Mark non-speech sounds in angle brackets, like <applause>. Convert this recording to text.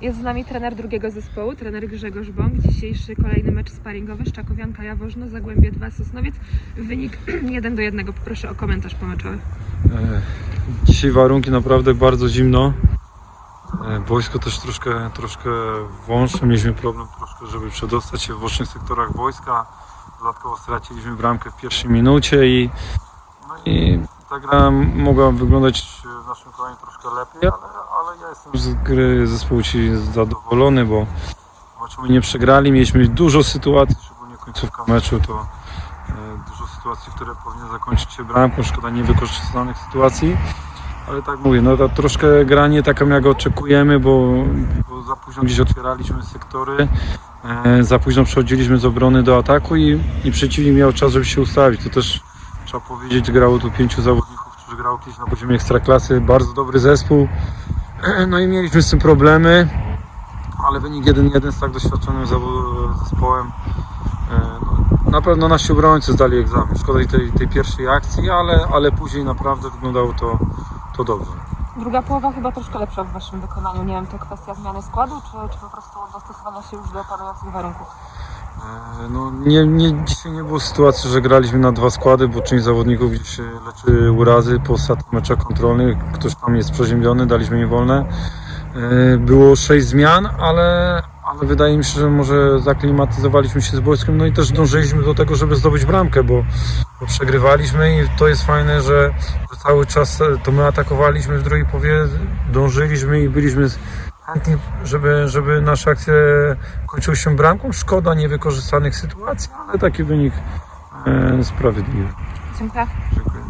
Jest z nami trener drugiego zespołu, trener Grzegorz Bąk. Dzisiejszy kolejny mecz sparingowy Szczakowianka Jaworzno, Zagłębie 2 Sosnowiec. Wynik <clears throat> 1 do 1. Poproszę o komentarz pomeczowy. E, Dzisiaj warunki naprawdę bardzo zimno. E, Boisko też troszkę, troszkę wąższe. Mieliśmy problem troszkę, żeby przedostać się w bocznych sektorach boiska. Dodatkowo straciliśmy bramkę w pierwszej minucie i, no i ta gra mogła wyglądać w naszym kraju troszkę lepiej, ale, ale ja jestem z gry zespołu ci zadowolony, bo zobaczymy nie przegrali. Mieliśmy dużo sytuacji, szczególnie końcówka meczu to e, dużo sytuacji, które powinny zakończyć się bramką, szkoda niewykorzystanych sytuacji. Ale tak mówię, no to troszkę granie taką jak oczekujemy, bo, bo za późno gdzieś otwieraliśmy sektory, e, za późno przechodziliśmy z obrony do ataku i, i przeciwnik miał czas, żeby się ustawić. To też trzeba powiedzieć, grało tu pięciu zawodników, którzy grało kiedyś na poziomie ekstraklasy, bardzo dobry zespół. No i mieliśmy z tym problemy, ale wynik 1-1 z tak doświadczonym zespołem. E, no, Na pewno nasi obrońcy zdali egzamin. Szkoda tej, tej pierwszej akcji, ale, ale później naprawdę wyglądało to, to dobrze. Druga połowa chyba troszkę lepsza w Waszym wykonaniu. Nie wiem, to kwestia zmiany składu, czy, czy po prostu dostosowania się już do panujących warunków? No, nie, nie, dzisiaj nie było sytuacji, że graliśmy na dwa składy, bo część zawodników gdzieś leczy urazy po ostatnich meczach kontrolnych. Ktoś tam jest przeziębiony, daliśmy im wolne. E, Było sześć zmian, ale, ale wydaje mi się, że może zaklimatyzowaliśmy się z boiskiem, no i też dążyliśmy do tego, żeby zdobyć bramkę, bo, bo przegrywaliśmy i to jest fajne, że, że cały czas e, to my atakowaliśmy w drugiej połowie, dążyliśmy i byliśmy chętni, żeby, żeby nasze akcje kończyły się bramką. Szkoda niewykorzystanych sytuacji, ale taki wynik e, sprawiedliwy. Dziękuję. Dziękuję.